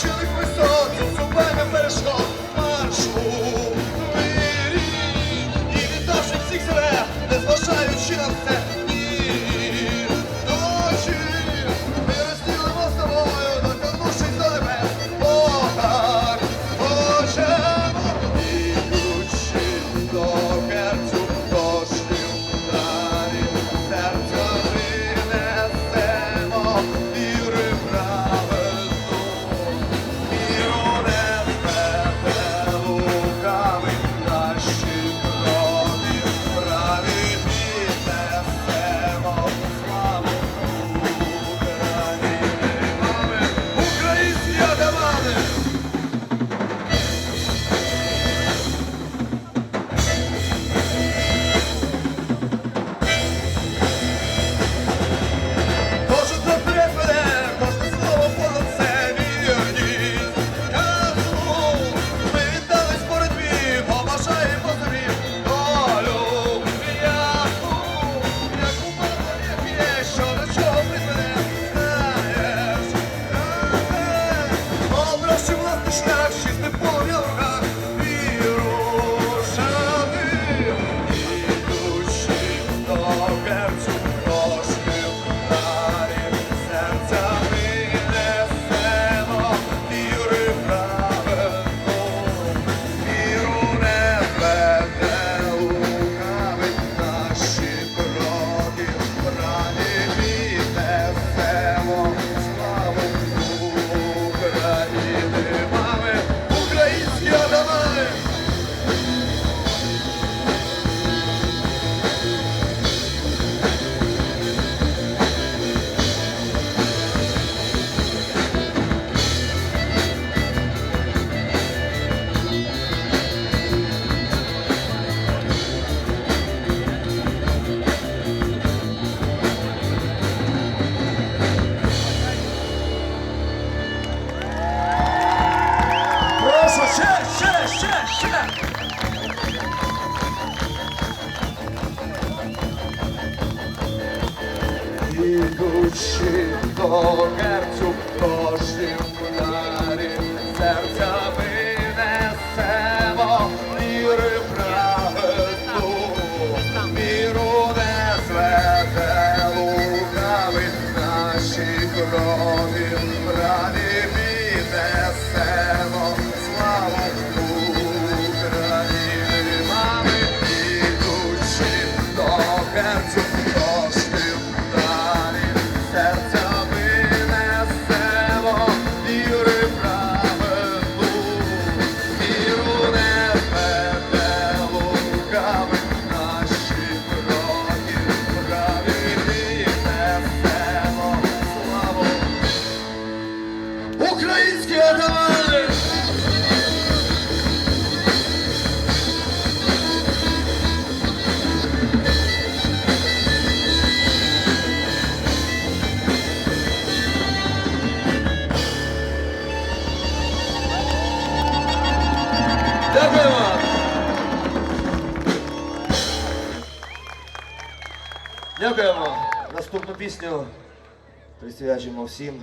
should Саша! Ідучи до герцю кожним ударі, серця винесемо, міри правду, міру не зведе лукави наші крові, рані піднесемо. Дякуємо. Наступну пісню присвячуємо всім.